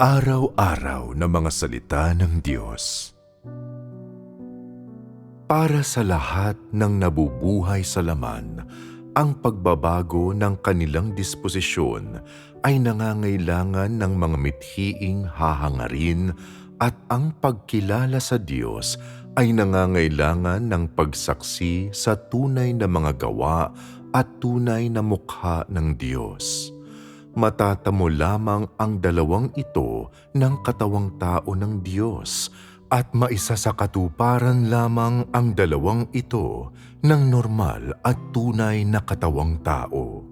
Araw-araw na mga salita ng Diyos. Para sa lahat ng nabubuhay sa laman, ang pagbabago ng kanilang disposisyon ay nangangailangan ng mga mithiing hahangarin at ang pagkilala sa Diyos ay nangangailangan ng pagsaksi sa tunay na mga gawa at tunay na mukha ng Diyos matatamo lamang ang dalawang ito ng katawang tao ng Diyos at maisa sa katuparan lamang ang dalawang ito ng normal at tunay na katawang tao.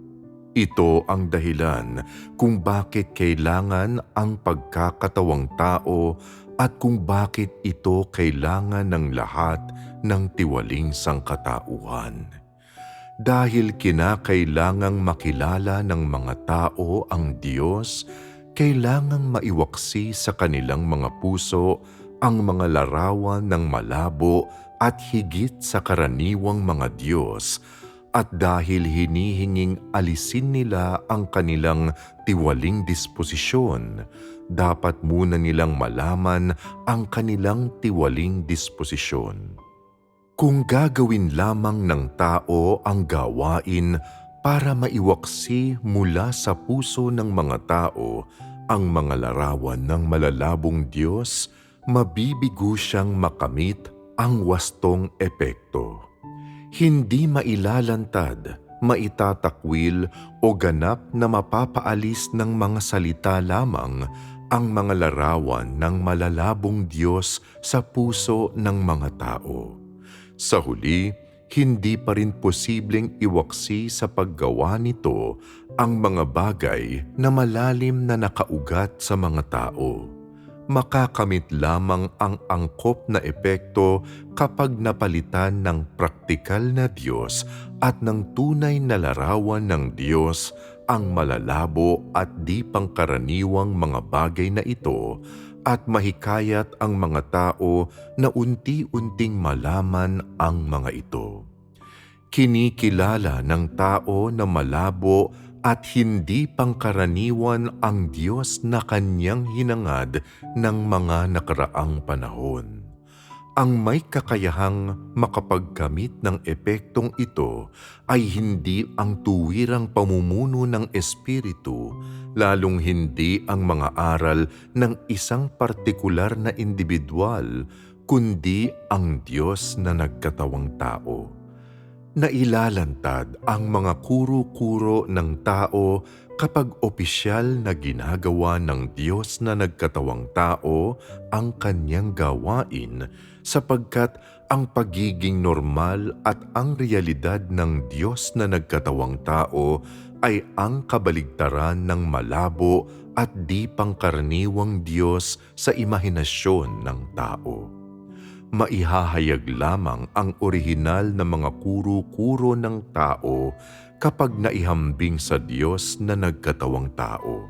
Ito ang dahilan kung bakit kailangan ang pagkakatawang tao at kung bakit ito kailangan ng lahat ng tiwaling sangkatauhan dahil kinakailangang makilala ng mga tao ang Diyos, kailangang maiwaksi sa kanilang mga puso ang mga larawan ng malabo at higit sa karaniwang mga Diyos at dahil hinihinging alisin nila ang kanilang tiwaling disposisyon, dapat muna nilang malaman ang kanilang tiwaling disposisyon. Kung gagawin lamang ng tao ang gawain para maiwaksi mula sa puso ng mga tao ang mga larawan ng malalabong Diyos, mabibigo siyang makamit ang wastong epekto. Hindi mailalantad, maitatakwil o ganap na mapapaalis ng mga salita lamang ang mga larawan ng malalabong Diyos sa puso ng mga tao. Sa huli, hindi pa rin posibleng iwaksi sa paggawa nito ang mga bagay na malalim na nakaugat sa mga tao. Makakamit lamang ang angkop na epekto kapag napalitan ng praktikal na Diyos at ng tunay na larawan ng Diyos ang malalabo at di pangkaraniwang mga bagay na ito at mahikayat ang mga tao na unti-unting malaman ang mga ito. Kinikilala ng tao na malabo at hindi pangkaraniwan ang Diyos na kanyang hinangad ng mga nakaraang panahon ang may kakayahang makapagkamit ng epektong ito ay hindi ang tuwirang pamumuno ng Espiritu, lalong hindi ang mga aral ng isang partikular na individual, kundi ang Diyos na nagkatawang tao. Nailalantad ang mga kuro-kuro ng tao kapag opisyal na ginagawa ng Diyos na nagkatawang tao ang kanyang gawain sapagkat ang pagiging normal at ang realidad ng Diyos na nagkatawang tao ay ang kabaligtaran ng malabo at di pangkaraniwang Diyos sa imahinasyon ng tao. Maihahayag lamang ang orihinal na mga kuro-kuro ng tao kapag naihambing sa Diyos na nagkatawang tao.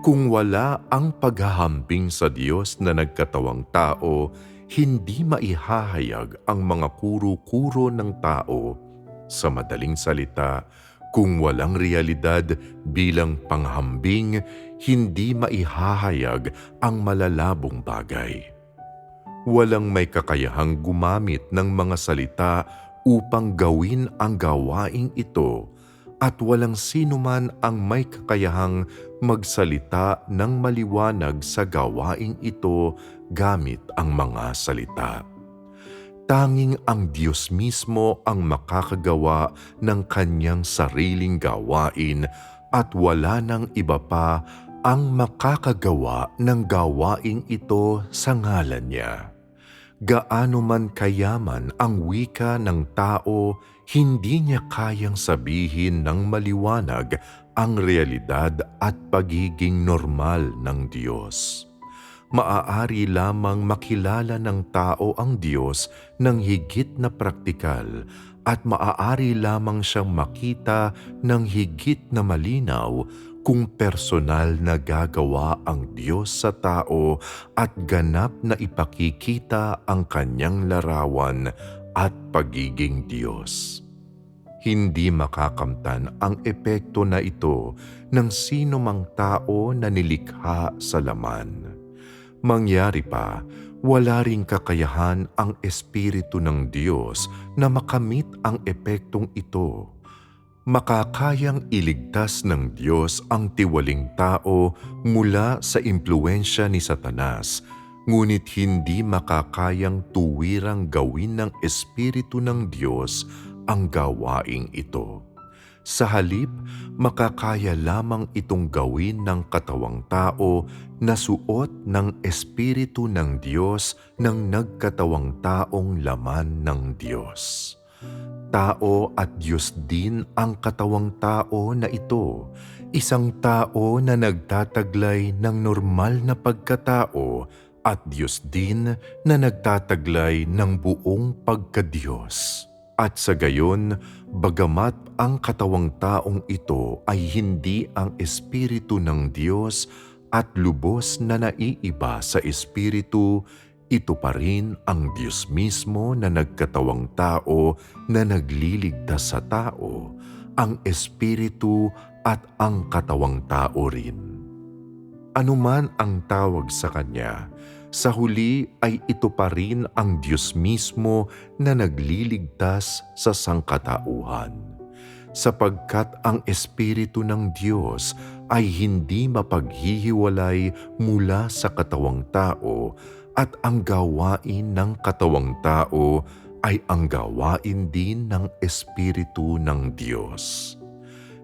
Kung wala ang paghahambing sa Diyos na nagkatawang tao, hindi maihahayag ang mga kuro-kuro ng tao. Sa madaling salita, kung walang realidad bilang panghambing, hindi maihahayag ang malalabong bagay. Walang may kakayahang gumamit ng mga salita upang gawin ang gawaing ito at walang sino man ang may kakayahang magsalita ng maliwanag sa gawaing ito gamit ang mga salita. Tanging ang Diyos mismo ang makakagawa ng kanyang sariling gawain at wala nang iba pa ang makakagawa ng gawaing ito sa ngalan niya. Gaano man kayaman ang wika ng tao, hindi niya kayang sabihin ng maliwanag ang realidad at pagiging normal ng Diyos. Maaari lamang makilala ng tao ang Diyos ng higit na praktikal at maaari lamang siyang makita ng higit na malinaw kung personal na gagawa ang Diyos sa tao at ganap na ipakikita ang kanyang larawan at pagiging Diyos. hindi makakamtan ang epekto na ito ng sino mang tao na nilikha sa laman. Mangyari pa, wala ring kakayahan ang Espiritu ng Diyos na makamit ang epektong ito. Makakayang iligtas ng Diyos ang tiwaling tao mula sa impluensya ni Satanas, ngunit hindi makakayang tuwirang gawin ng Espiritu ng Diyos ang gawaing ito. Sa halip, makakaya lamang itong gawin ng katawang tao na suot ng Espiritu ng Diyos ng nagkatawang taong laman ng Diyos. Tao at Diyos din ang katawang tao na ito, isang tao na nagtataglay ng normal na pagkatao at Diyos din na nagtataglay ng buong pagkadiyos. At sa gayon, bagamat ang katawang taong ito ay hindi ang Espiritu ng Diyos at lubos na naiiba sa Espiritu, ito pa rin ang Diyos mismo na nagkatawang tao na nagliligtas sa tao, ang Espiritu at ang katawang tao rin. Anuman ang tawag sa Kanya, sa huli ay ito pa rin ang Diyos mismo na nagliligtas sa sangkatauhan. Sapagkat ang Espiritu ng Diyos ay hindi mapaghihiwalay mula sa katawang tao at ang gawain ng katawang tao ay ang gawain din ng Espiritu ng Diyos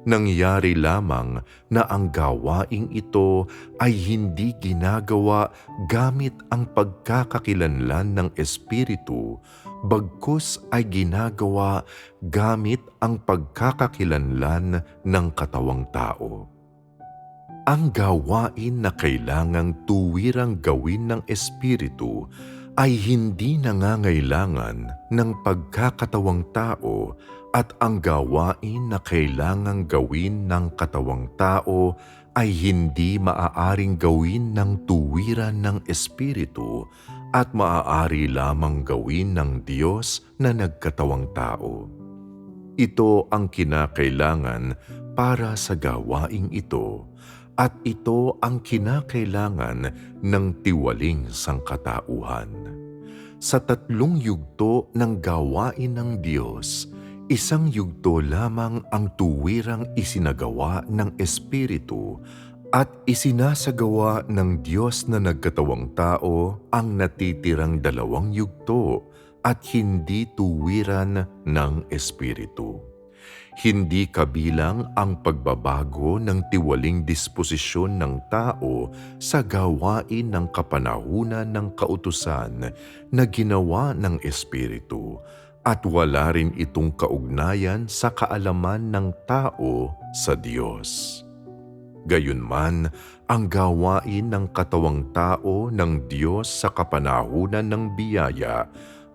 nangyari lamang na ang gawaing ito ay hindi ginagawa gamit ang pagkakakilanlan ng Espiritu, bagkus ay ginagawa gamit ang pagkakakilanlan ng katawang tao. Ang gawain na kailangang tuwirang gawin ng Espiritu ay hindi nangangailangan ng pagkakatawang tao at ang gawain na kailangang gawin ng katawang tao ay hindi maaaring gawin ng tuwiran ng Espiritu at maaari lamang gawin ng Diyos na nagkatawang tao. Ito ang kinakailangan para sa gawaing ito at ito ang kinakailangan ng tiwaling sangkatauhan. Sa tatlong yugto ng gawain ng Diyos, Isang yugto lamang ang tuwirang isinagawa ng Espiritu at isinasagawa ng Diyos na nagkatawang tao ang natitirang dalawang yugto at hindi tuwiran ng Espiritu. Hindi kabilang ang pagbabago ng tiwaling disposisyon ng tao sa gawain ng kapanahunan ng kautusan na ginawa ng Espiritu at wala rin itong kaugnayan sa kaalaman ng tao sa Diyos. Gayunman, ang gawain ng katawang tao ng Diyos sa kapanahunan ng biyaya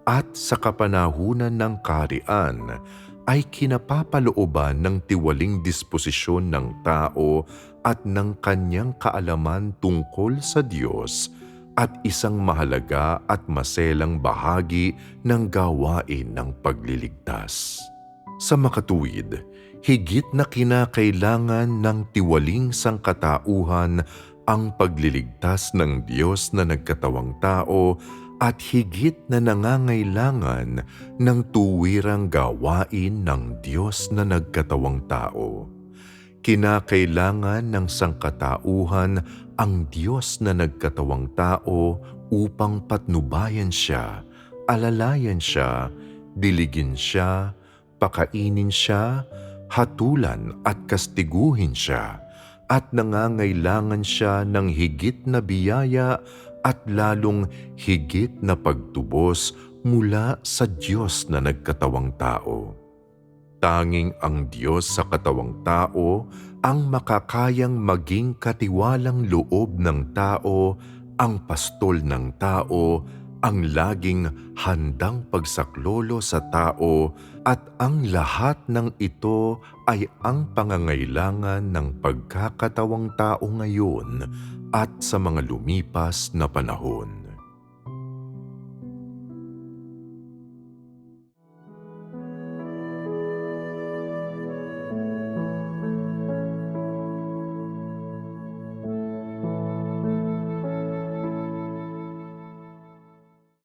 at sa kapanahunan ng karian ay kinapapalooban ng tiwaling disposisyon ng tao at ng kanyang kaalaman tungkol sa Diyos at isang mahalaga at maselang bahagi ng gawain ng pagliligtas. Sa makatuwid, higit na kinakailangan ng tiwaling sangkatauhan ang pagliligtas ng Diyos na nagkatawang tao at higit na nangangailangan ng tuwirang gawain ng Diyos na nagkatawang tao. Kinakailangan ng sangkatauhan ang Diyos na nagkatawang tao upang patnubayan siya, alalayan siya, diligin siya, pakainin siya, hatulan at kastiguhin siya, at nangangailangan siya ng higit na biyaya at lalong higit na pagtubos mula sa Diyos na nagkatawang tao. Tanging ang Diyos sa katawang tao ang makakayang maging katiwalang loob ng tao, ang pastol ng tao, ang laging handang pagsaklolo sa tao at ang lahat ng ito ay ang pangangailangan ng pagkakatawang tao ngayon at sa mga lumipas na panahon.